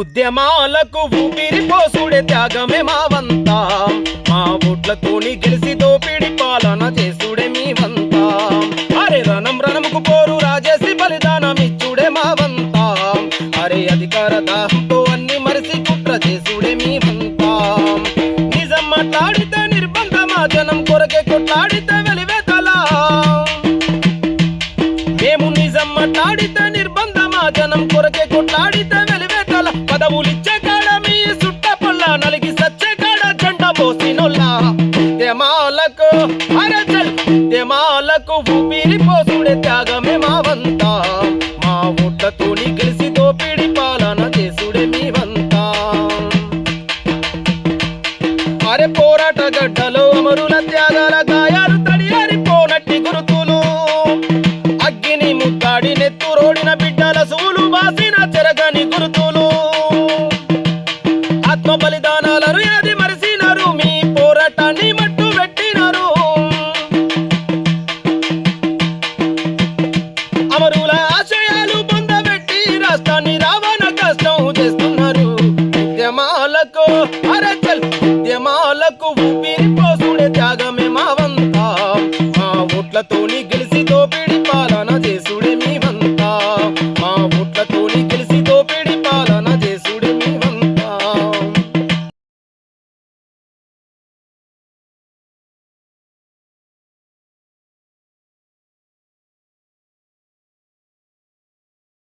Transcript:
ఉద్యమాలకు ఊపిరి పోసుడే త్యాగమే మావంతా. మా ఓట్లతోని గెలిసి దోపిడి పాలన చేసుడే మీవంతా అరే రణం రణముకు పోరు రాజేసి బలిదానం ఇచ్చుడే మావంతా. అరే అధికార దాహంతో అన్ని మరిసి కుట్ర చేసుడే మీవంతా నిజం మాట్లాడితే నిర్బంధ మా జనం కొరకే కొట్లాడితే వెలివేతలా. మేము నిజం మాట్లాడితే నిర్బంధ మా జనం కొరకే కొట్లాడితే పదవులిచ్చే కాడ మీ సుట్ట పొల్ల నలిగి సచ్చే కాడ జెండ పోసినొల్ల ఉద్యమాలకు అరచల్ ఉద్యమాలకు ఊపిరి పోసుడే త్యాగమే మా మా ఓట్లతోని గెలిసి దోపిడి పాలన చేసుడే మీ అరే పోరాట గడ్డలో అమరుల త్యాగాల గాయాలు తడియారి పోనట్టి గురుతులు. అగ్గిని ముద్దాడి నెత్తురోడిన బిడ్డల సూలు బాసిన చెరగని గురుతులు అమరుల ఆశయాలు పొందబెట్టి రాష్ట్రాన్ని రావణ కష్టం చేస్తున్నారు. ఉద్యమాలకు అరచల్ ఉద్యమాలకు ఊపిరి పోసుడే త్యాగమే మా వంత మా ఓట్లతోని